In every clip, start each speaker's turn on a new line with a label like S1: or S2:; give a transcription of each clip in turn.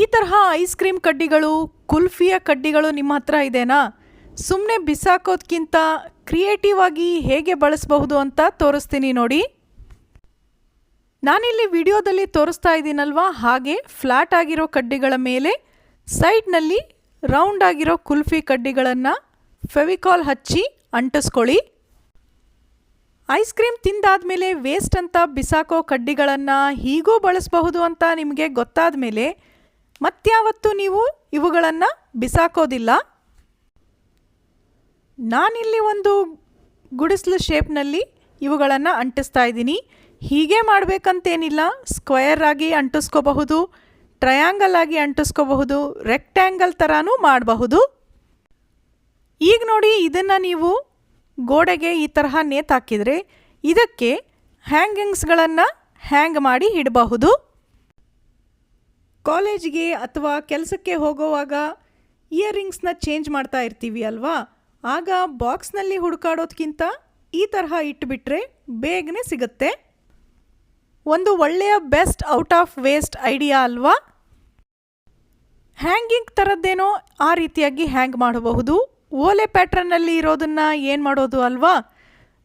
S1: ಈ ತರಹ ice cream ಕಡ್ಡಿಗಳು, ಕುಲ್ಫಿಯ ಕಡ್ಡಿಗಳು ನಿಮ್ಮ ಹತ್ರ ಇದೆನಾ? ಸುಮ್ಮನೆ ಬಿಸಾಕೋದ್ಕಿಂತ ಕ್ರಿಯೇಟಿವ್ ಆಗಿ ಹೇಗೆ ಬಳಸಬಹುದು ಅಂತ ತೋರಿಸ್ತೀನಿ ನೋಡಿ. ನಾನಿಲ್ಲಿ ವಿಡಿಯೋದಲ್ಲಿ ತೋರಿಸ್ತಾ ಇದ್ದೀನಲ್ವಾ? ಹಾಗೆ ಫ್ಲ್ಯಾಟ್ ಆಗಿರೋ ಕಡ್ಡಿಗಳ ಮೇಲೆ, ಸೈಡ್ನಲ್ಲಿ ರೌಂಡ್ ಆಗಿರೋ ಕುಲ್ಫಿ ಕಡ್ಡಿಗಳನ್ನು ಫೆವಿಕಾಲ್ ಹಚ್ಚಿ ಅಂಟಿಸ್ಕೊಳ್ಳಿ. ಐಸ್ ಕ್ರೀಮ್ ತಿಂದಾದ ಮೇಲೆ ವೇಸ್ಟ್ ಅಂತ ಬಿಸಾಕೋ ಕಡ್ಡಿಗಳನ್ನು ಹೀಗೂ ಬಳಸಬಹುದು ಅಂತ ನಿಮಗೆ ಗೊತ್ತಾದ ಮೇಲೆ ಮತ್ಯಾವತ್ತು ನೀವು ಇವುಗಳನ್ನು ಬಿಸಾಕೋದಿಲ್ಲ. ನಾನಿಲ್ಲಿ ಒಂದು ಗುಡಿಸಲು ಶೇಪ್ನಲ್ಲಿ ಇವುಗಳನ್ನು ಅಂಟಿಸ್ತಾ ಇದ್ದೀನಿ. ಹೀಗೆ ಮಾಡಬೇಕಂತೇನಿಲ್ಲ. ಸ್ಕ್ವಯರ್ ಆಗಿ ಅಂಟಿಸ್ಕೋಬಹುದು, ಟ್ರಯಾಂಗಲ್ ಆಗಿ ಅಂಟಿಸ್ಕೋಬಹುದು, ರೆಕ್ಟ್ಯಾಂಗಲ್ ಥರನೂ ಮಾಡಬಹುದು. ಈಗ ನೋಡಿ ಇದನ್ನು ನೀವು ಗೋಡೆಗೆ ಈ ತರಹ ನೇತಾಕಿದರೆ ಇದಕ್ಕೆ ಹ್ಯಾಂಗಿಂಗ್ಸ್ಗಳನ್ನು ಹ್ಯಾಂಗ್ ಮಾಡಿ ಇಡಬಹುದು ಕಾಲೇಜಿಗೆ ಅಥವಾ ಕೆಲಸಕ್ಕೆ ಹೋಗೋವಾಗ ಇಯರಿಂಗ್ಸ್ನ ಚೇಂಜ್ ಮಾಡ್ತಾ ಇರ್ತೀವಿ ಅಲ್ವಾ? ಆಗ ಬಾಕ್ಸ್ನಲ್ಲಿ ಹುಡುಕಾಡೋದಕ್ಕಿಂತ ಈ ತರಹ ಇಟ್ಟುಬಿಟ್ರೆ ಬೇಗನೆ ಸಿಗುತ್ತೆ. ಒಂದು ಒಳ್ಳೆಯ best out of waste idea ಅಲ್ವಾ? ಹ್ಯಾಂಗಿಂಗ್ ಥರದ್ದೇನೋ ಆ ರೀತಿಯಾಗಿ ಹ್ಯಾಂಗ್ ಮಾಡಬಹುದು. ಓಲೆ ಪ್ಯಾಟ್ರನ್ನಲ್ಲಿ ಇರೋದನ್ನು ಏನು ಮಾಡೋದು ಅಲ್ವಾ?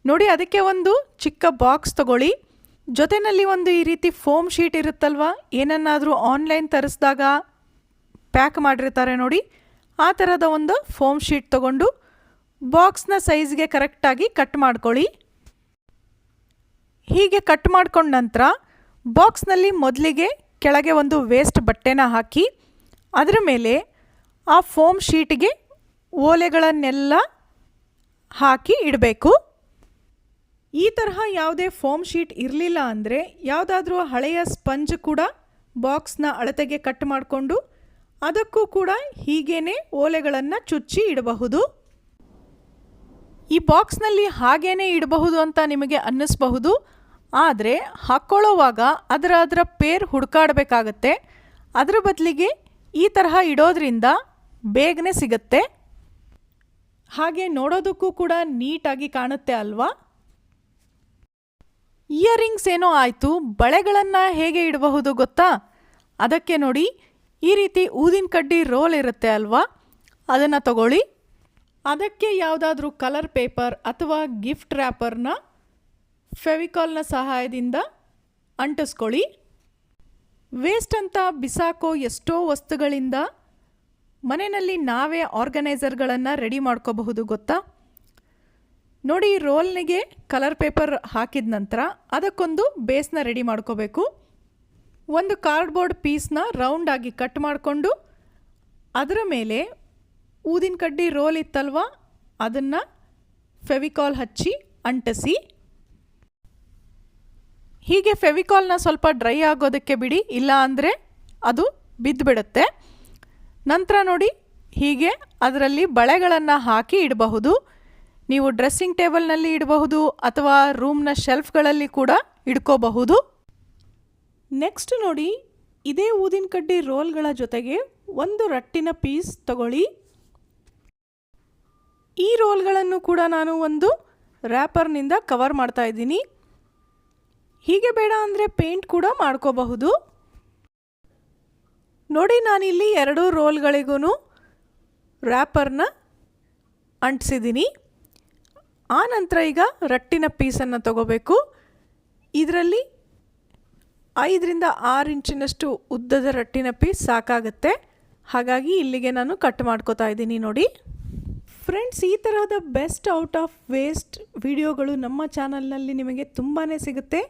S1: ನೋಡಿ, ಅದಕ್ಕೆ ಒಂದು ಚಿಕ್ಕ ಬಾಕ್ಸ್ ತಗೊಳ್ಳಿ. ಜೊತೆಯಲ್ಲಿ ಒಂದು ಈ ರೀತಿ ಫೋಮ್ ಶೀಟ್ ಇರುತ್ತಲ್ವಾ? ಏನನ್ನಾದರೂ ಆನ್ಲೈನ್ ತರಿಸಿದಾಗ ಪ್ಯಾಕ್ ಮಾಡಿರ್ತಾರೆ ನೋಡಿ. ಆ ಥರದ ಒಂದು ಫೋಮ್ ಶೀಟ್ ತಗೊಂಡು ಬಾಕ್ಸ್ನ ಸೈಜ್ಗೆ ಕರೆಕ್ಟಾಗಿ ಕಟ್ ಮಾಡ್ಕೊಳ್ಳಿ. ಹೀಗೆ ಕಟ್ ಮಾಡ್ಕೊಂಡ ನಂತರ ಬಾಕ್ಸ್ನಲ್ಲಿ ಮೊದಲಿಗೆ ಕೆಳಗೆ ಒಂದು ವೇಸ್ಟ್ ಬಟ್ಟೆನ ಹಾಕಿ, ಅದರ ಮೇಲೆ ಆ ಫೋಮ್ ಶೀಟ್ಗೆ ಓಲೆಗಳನ್ನೆಲ್ಲ ಹಾಕಿ ಇಡಬೇಕು. ಈ ತರಹ ಯಾವುದೇ ಫೋಮ್ ಶೀಟ್ ಇರಲಿಲ್ಲ ಅಂದರೆ ಯಾವುದಾದ್ರೂ ಹಳೆಯ ಸ್ಪಂಜ್ ಕೂಡ ಬಾಕ್ಸ್ನ ಅಳತೆಗೆ ಕಟ್ ಮಾಡಿಕೊಂಡು ಅದಕ್ಕೂ ಕೂಡ ಹೀಗೇನೆ ಓಲೆಗಳನ್ನು ಚುಚ್ಚಿ ಇಡಬಹುದು. ಈ ಬಾಕ್ಸ್ನಲ್ಲಿ ಹಾಗೇನೆ ಇಡಬಹುದು ಅಂತ ನಿಮಗೆ ಅನ್ನಿಸ್ಬಹುದು. ಆದರೆ ಹಾಕ್ಕೊಳ್ಳೋವಾಗ ಅದರ ಅದರ ಪೇರ್ ಹುಡುಕಾಡಬೇಕಾಗತ್ತೆ. ಅದರ ಬದಲಿಗೆ ಈ ತರಹ ಇಡೋದ್ರಿಂದ ಬೇಗನೆ ಸಿಗುತ್ತೆ. ಹಾಗೆ ನೋಡೋದಕ್ಕೂ ಕೂಡ ನೀಟಾಗಿ ಕಾಣುತ್ತೆ ಅಲ್ವಾ? ಇಯರಿಂಗ್ಸ್ ಏನೋ ಆಯಿತು, ಬಳೆಗಳನ್ನು ಹೇಗೆ ಇಡಬಹುದು ಗೊತ್ತಾ? ಅದಕ್ಕೆ ನೋಡಿ, ಈ ರೀತಿ ಊದಿನ ಕಡ್ಡಿ ರೋಲ್ ಇರುತ್ತೆ ಅಲ್ವಾ? ಅದನ್ನು ತಗೊಳ್ಳಿ. ಅದಕ್ಕೆ ಯಾವುದಾದ್ರೂ ಕಲರ್ ಪೇಪರ್ ಅಥವಾ ಗಿಫ್ಟ್ ರ್ಯಾಪರ್ನ ಫೆವಿಕಾಲ್ನ ಸಹಾಯದಿಂದ ಅಂಟಿಸ್ಕೊಳ್ಳಿ. ವೇಸ್ಟ್ ಅಂತ ಬಿಸಾಕೋ ಎಷ್ಟೋ ವಸ್ತುಗಳಿಂದ ಮನೆಯಲ್ಲಿ ನಾವೇ ಆರ್ಗನೈಸರ್ಗಳನ್ನು ರೆಡಿ ಮಾಡ್ಕೋಬಹುದು ಗೊತ್ತಾ? ನೋಡಿ, ರೋಲ್ನಿಗೆ ಕಲರ್ ಪೇಪರ್ ಹಾಕಿದ ನಂತರ ಅದಕ್ಕೊಂದು ಬೇಸ್ನ ರೆಡಿ ಮಾಡ್ಕೋಬೇಕು. ಒಂದು ಕಾರ್ಡ್ಬೋರ್ಡ್ ಪೀಸ್ನ ರೌಂಡಾಗಿ ಕಟ್ ಮಾಡಿಕೊಂಡು ಅದರ ಮೇಲೆ ಊದಿನ ಕಡ್ಡಿ ರೋಲ್ ಇತ್ತಲ್ವ, ಅದನ್ನು ಫೆವಿಕಾಲ್ ಹಚ್ಚಿ ಅಂಟಿಸಿ. ಹೀಗೆ ಫೆವಿಕಾಲ್ನ ಸ್ವಲ್ಪ ಡ್ರೈ ಆಗೋದಕ್ಕೆ ಬಿಡಿ, ಇಲ್ಲ ಅಂದರೆ ಅದು ಬಿದ್ದುಬಿಡುತ್ತೆ. ನಂತರ ನೋಡಿ, ಹೀಗೆ ಅದರಲ್ಲಿ ಬಳೆಗಳನ್ನು ಹಾಕಿ ಇಡಬಹುದು. ನೀವು ಡ್ರೆಸ್ಸಿಂಗ್ ಟೇಬಲ್ನಲ್ಲಿ ಇಡಬಹುದು ಅಥವಾ ರೂಮ್ನ ಶೆಲ್ಫ್ಗಳಲ್ಲಿ ಕೂಡ ಇಡ್ಕೋಬಹುದು. ನೆಕ್ಸ್ಟ್ ನೋಡಿ, ಇದೇ ಊದಿನ ಕಡ್ಡಿ ರೋಲ್ಗಳ ಜೊತೆಗೆ ಒಂದು ರಟ್ಟಿನ ಪೀಸ್ ತಗೊಳ್ಳಿ. ಈ ರೋಲ್ಗಳನ್ನು ಕೂಡ ನಾನು ಒಂದು ರ್ಯಾಪರ್ನಿಂದ ಕವರ್ ಮಾಡ್ತಾ ಇದ್ದೀನಿ. ಹೀಗೆ ಬೇಡ ಅಂದರೆ ಪೇಂಟ್ ಕೂಡ ಮಾಡ್ಕೋಬಹುದು. ನೋಡಿ, ನಾನಿಲ್ಲಿ ಎರಡು ರೋಲ್ಗಳಿಗೂ ರ್ಯಾಪರ್ನ ಅಂಟಿಸಿದ್ದೀನಿ. ಆ ನಂತರ ಈಗ ರಟ್ಟಿನ ಪೀಸನ್ನು ತಗೋಬೇಕು. ಇದರಲ್ಲಿ ಐದರಿಂದ ಆರು ಇಂಚಿನಷ್ಟು ಉದ್ದದ ರಟ್ಟಿನ ಪೀಸ್ ಸಾಕಾಗುತ್ತೆ. ಹಾಗಾಗಿ ಇಲ್ಲಿಗೆ ನಾನು ಕಟ್ ಮಾಡ್ಕೋತಾ ಇದ್ದೀನಿ ನೋಡಿ. ಫ್ರೆಂಡ್ಸ್ ಈ ತರಹದ ಬೆಸ್ಟ್ ಔಟ್ ಆಫ್ ವೇಸ್ಟ್ ವಿಡಿಯೋಗಳು ನಮ್ಮ ಚಾನಲ್ನಲ್ಲಿ ನಿಮಗೆ ತುಂಬಾ ಸಿಗುತ್ತೆ.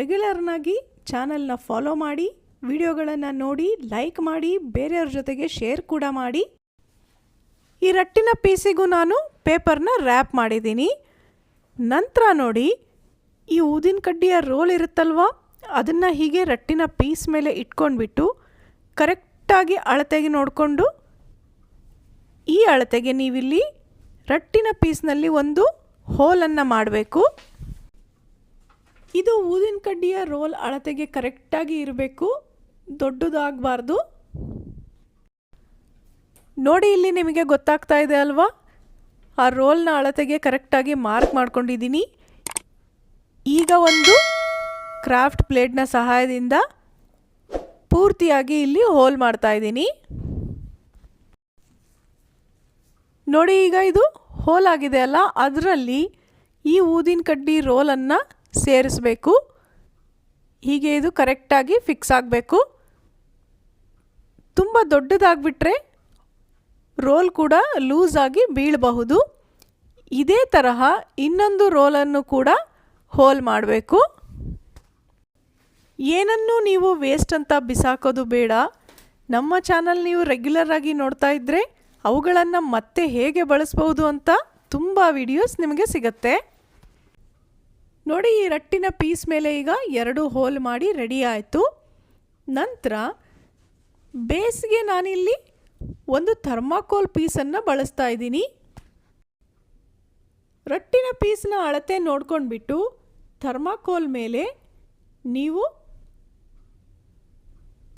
S1: ರೆಗ್ಯುಲರ್ನಾಗಿ ಚಾನಲ್ನ ಫಾಲೋ ಮಾಡಿ ವಿಡಿಯೋಗಳನ್ನು ನೋಡಿ ಲೈಕ್ ಮಾಡಿ, ಬೇರೆಯವ್ರ ಜೊತೆಗೆ ಶೇರ್ ಕೂಡ ಮಾಡಿ. ಈ ರಟ್ಟಿನ ಪೀಸಿಗೂ ನಾನು ಪೇಪರ್ನ ರ್ಯಾಪ್ ಮಾಡಿದ್ದೀನಿ. ನಂತರ ನೋಡಿ, ಈ ಊದಿನ ಕಡ್ಡಿಯ ರೋಲ್ ಇರುತ್ತಲ್ವ? ಅದನ್ನು ಹೀಗೆ ರಟ್ಟಿನ ಪೀಸ್ ಮೇಲೆ ಇಟ್ಕೊಂಡ್ಬಿಟ್ಟು ಕರೆಕ್ಟಾಗಿ ಅಳತೆಗೆ ನೋಡಿಕೊಂಡು, ಈ ಅಳತೆಗೆ ನೀವಿಲ್ಲಿ ರಟ್ಟಿನ ಪೀಸ್ನಲ್ಲಿ ಒಂದು ಹೋಲನ್ನು ಮಾಡಬೇಕು. ಇದು ಊದಿನ ಕಡ್ಡಿಯ ರೋಲ್ ಅಳತೆಗೆ ಕರೆಕ್ಟಾಗಿ ಇರಬೇಕು, ದೊಡ್ಡದಾಗಬಾರ್ದು. ನೋಡಿ ಇಲ್ಲಿ ನಿಮಗೆ ಗೊತ್ತಾಗ್ತಾ ಇದೆ ಅಲ್ವಾ? ಆ ರೋಲ್ನ ಅಳತೆಗೆ ಕರೆಕ್ಟಾಗಿ ಮಾರ್ಕ್ ಮಾಡ್ಕೊಂಡಿದ್ದೀನಿ. ಈಗ ಒಂದು ಕ್ರಾಫ್ಟ್ ಪ್ಲೇಟ್ನ ಸಹಾಯದಿಂದ ಪೂರ್ತಿಯಾಗಿ ಇಲ್ಲಿ ಹೋಲ್ ಮಾಡ್ತಾ ಇದ್ದೀನಿ. ನೋಡಿ ಈಗ ಇದು ಹೋಲ್ ಆಗಿದೆ ಅಲ್ಲ? ಅದರಲ್ಲಿ ಈ ಊದಿನ ಕಡ್ಡಿ ರೋಲನ್ನು ಸೇರಿಸಬೇಕು. ಹೀಗೆ ಇದು ಕರೆಕ್ಟಾಗಿ ಫಿಕ್ಸ್ ಆಗಬೇಕು. ತುಂಬ ದೊಡ್ಡದಾಗ್ಬಿಟ್ರೆ ರೋಲ್ ಕೂಡ ಲೂಸ್ ಆಗಿ ಬೀಳಬಹುದು. ಇದೇ ತರಹ ಇನ್ನೊಂದು ರೋಲನ್ನು ಕೂಡ ಹೋಲ್ ಮಾಡಬೇಕು. ಏನನ್ನೂ ನೀವು ವೇಸ್ಟ್ ಅಂತ ಬಿಸಾಕೋದು ಬೇಡ. ನಮ್ಮ ಚಾನಲ್ ನೀವು ರೆಗ್ಯುಲರ್ ಆಗಿ ನೋಡ್ತಾ ಇದ್ದರೆ ಅವುಗಳನ್ನು ಮತ್ತೆ ಹೇಗೆ ಬಳಸ್ಬೋದು ಅಂತ ತುಂಬ ವಿಡಿಯೋಸ್ ನಿಮಗೆ ಸಿಗತ್ತೆ. ನೋಡಿ, ಈ ರಟ್ಟಿನ ಪೀಸ್ ಮೇಲೆ ಈಗ ಎರಡು ಹೋಲ್ ಮಾಡಿ ರೆಡಿ ಆಯಿತು. ನಂತರ ಬೇಸಿಗೆ ನಾನಿಲ್ಲಿ ಒಂದು ಥರ್ಮಾಕೋಲ್ ಪೀಸನ್ನು ಬಳಸ್ತಾ ಇದ್ದೀನಿ. ರಟ್ಟಿನ ಪೀಸ್ನ ಅಳತೆ ನೋಡ್ಕೊಂಡ್ಬಿಟ್ಟು ಥರ್ಮಾಕೋಲ್ ಮೇಲೆ ನೀವು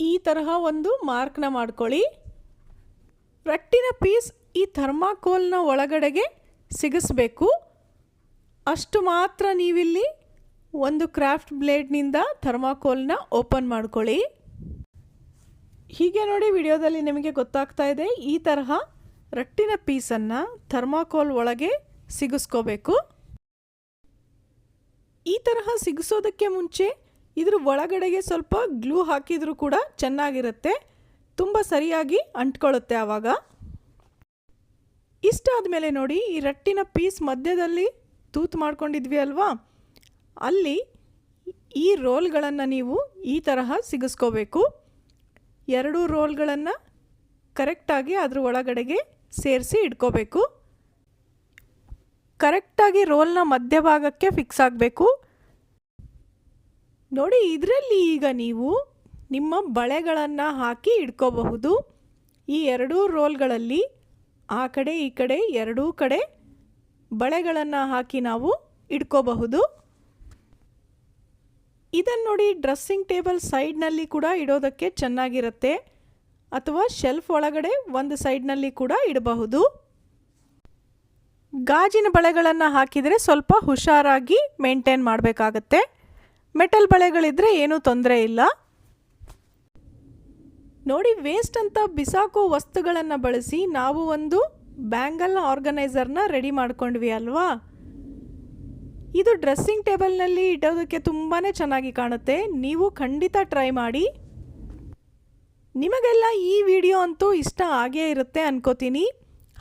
S1: ಈ ತರಹ ಒಂದು ಮಾರ್ಕ್ನ ಮಾಡ್ಕೊಳ್ಳಿ. ರಟ್ಟಿನ ಪೀಸ್ ಈ ಥರ್ಮಾಕೋಲ್ನ ಒಳಗಡೆಗೆ ಸಿಗಿಸ್ಬೇಕು. ಅಷ್ಟು ಮಾತ್ರ ನೀವಿಲ್ಲಿ ಒಂದು ಕ್ರಾಫ್ಟ್ ಬ್ಲೇಡ್ನಿಂದ ಥರ್ಮಾಕೋಲ್ನ ಓಪನ್ ಮಾಡ್ಕೊಳ್ಳಿ. ಹೀಗೆ ನೋಡಿ ವಿಡಿಯೋದಲ್ಲಿ ನಿಮಗೆ ಗೊತ್ತಾಗ್ತಾ ಇದೆ, ಈ ತರಹ ರಟ್ಟಿನ ಪೀಸನ್ನು ಥರ್ಮಾಕೋಲ್ ಒಳಗೆ ಸಿಗಿಸ್ಕೋಬೇಕು. ಈ ತರಹ ಸಿಗಿಸೋದಕ್ಕೆ ಮುಂಚೆ ಇದ್ರ ಒಳಗಡೆಗೆ ಸ್ವಲ್ಪ ಗ್ಲೂ ಹಾಕಿದರೂ ಕೂಡ ಚೆನ್ನಾಗಿರುತ್ತೆ, ತುಂಬ ಸರಿಯಾಗಿ ಅಂಟ್ಕೊಳ್ಳುತ್ತೆ ಆವಾಗ. ಇಷ್ಟಾದ ಮೇಲೆ ನೋಡಿ, ಈ ರಟ್ಟಿನ ಪೀಸ್ ಮಧ್ಯದಲ್ಲಿ ತೂತು ಮಾಡ್ಕೊಂಡಿದ್ವಿ ಅಲ್ವಾ? ಅಲ್ಲಿ ಈ ರೋಲ್ಗಳನ್ನು ನೀವು ಈ ತರಹ ಸಿಗಿಸ್ಕೋಬೇಕು. ಎರಡೂ ರೋಲ್ಗಳನ್ನು ಕರೆಕ್ಟಾಗಿ ಅದ್ರ ಒಳಗಡೆಗೆ ಸೇರಿಸಿ ಇಟ್ಕೋಬೇಕು. ಕರೆಕ್ಟಾಗಿ ರೋಲ್ನ ಮಧ್ಯಭಾಗಕ್ಕೆ ಫಿಕ್ಸ್ ಆಗಬೇಕು. ನೋಡಿ, ಇದರಲ್ಲಿ ಈಗ ನೀವು ನಿಮ್ಮ ಬಳೆಗಳನ್ನು ಹಾಕಿ ಇಟ್ಕೋಬಹುದು. ಈ ಎರಡೂ ರೋಲ್ಗಳಲ್ಲಿ ಆ ಕಡೆ ಈ ಕಡೆ ಎರಡೂ ಕಡೆ ಬಳೆಗಳನ್ನು ಹಾಕಿ ನಾವು ಇಟ್ಕೋಬಹುದು. ಇದನ್ನು ನೋಡಿ ಡ್ರೆಸ್ಸಿಂಗ್ ಟೇಬಲ್ ಸೈಡ್ನಲ್ಲಿ ಕೂಡ ಇಡೋದಕ್ಕೆ ಚೆನ್ನಾಗಿರುತ್ತೆ. ಅಥವಾ ಶೆಲ್ಫ್ ಒಳಗಡೆ ಒಂದು ಸೈಡ್ನಲ್ಲಿ ಕೂಡ ಇಡಬಹುದು. ಗಾಜಿನ ಬಳೆಗಳನ್ನು ಹಾಕಿದರೆ ಸ್ವಲ್ಪ ಹುಷಾರಾಗಿ ಮೇಂಟೈನ್ ಮಾಡಬೇಕಾಗತ್ತೆ. ಮೆಟಲ್ ಬಳೆಗಳಿದ್ರೆ ಏನೂ ತೊಂದರೆ ಇಲ್ಲ. ನೋಡಿ ವೇಸ್ಟ್ ಅಂತ ಬಿಸಾಕೋ ವಸ್ತುಗಳನ್ನು ಬಳಸಿ ನಾವು ಒಂದು ಬ್ಯಾಂಗಲ್ ಆರ್ಗನೈಸರ್ನ ರೆಡಿ ಮಾಡ್ಕೊಂಡ್ವಿ ಅಲ್ವಾ? ಇದು ಡ್ರೆಸ್ಸಿಂಗ್ ಟೇಬಲ್ನಲ್ಲಿ ಇಡೋದಕ್ಕೆ ತುಂಬಾ ಚೆನ್ನಾಗಿ ಕಾಣುತ್ತೆ. ನೀವು ಖಂಡಿತ ಟ್ರೈ ಮಾಡಿ. ನಿಮಗೆಲ್ಲ ಈ ವಿಡಿಯೋ ಅಂತೂ ಇಷ್ಟ ಆಗೇ ಇರುತ್ತೆ ಅನ್ಕೋತೀನಿ.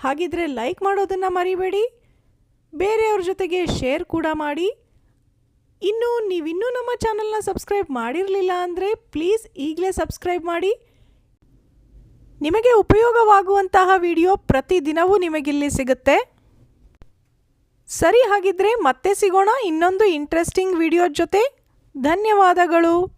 S1: ಹಾಗಿದ್ರೆ ಲೈಕ್ ಮಾಡೋದನ್ನು ಮರಿಬೇಡಿ. ಬೇರೆಯವ್ರ ಜೊತೆಗೆ ಶೇರ್ ಕೂಡ ಮಾಡಿ. ಇನ್ನು ನೀವಿನ್ನೂ ನಮ್ಮ ಚಾನಲ್ನ ಸಬ್ಸ್ಕ್ರೈಬ್ ಮಾಡಿರಲಿಲ್ಲ ಅಂದರೆ ಪ್ಲೀಸ್ ಈಗಲೇ ಸಬ್ಸ್ಕ್ರೈಬ್ ಮಾಡಿ. ನಿಮಗೆ ಉಪಯೋಗವಾಗುವಂತಹ ವಿಡಿಯೋ ಪ್ರತಿದಿನವೂ ನಿಮಗಿಲ್ಲಿ ಸಿಗುತ್ತೆ. ಸರಿ ಹಾಗಿದ್ರೆ ಮತ್ತೆ ಸಿಗೋಣ ಇನ್ನೊಂದು ಇಂಟ್ರೆಸ್ಟಿಂಗ್ ವಿಡಿಯೋ ಜೊತೆ. ಧನ್ಯವಾದಗಳು.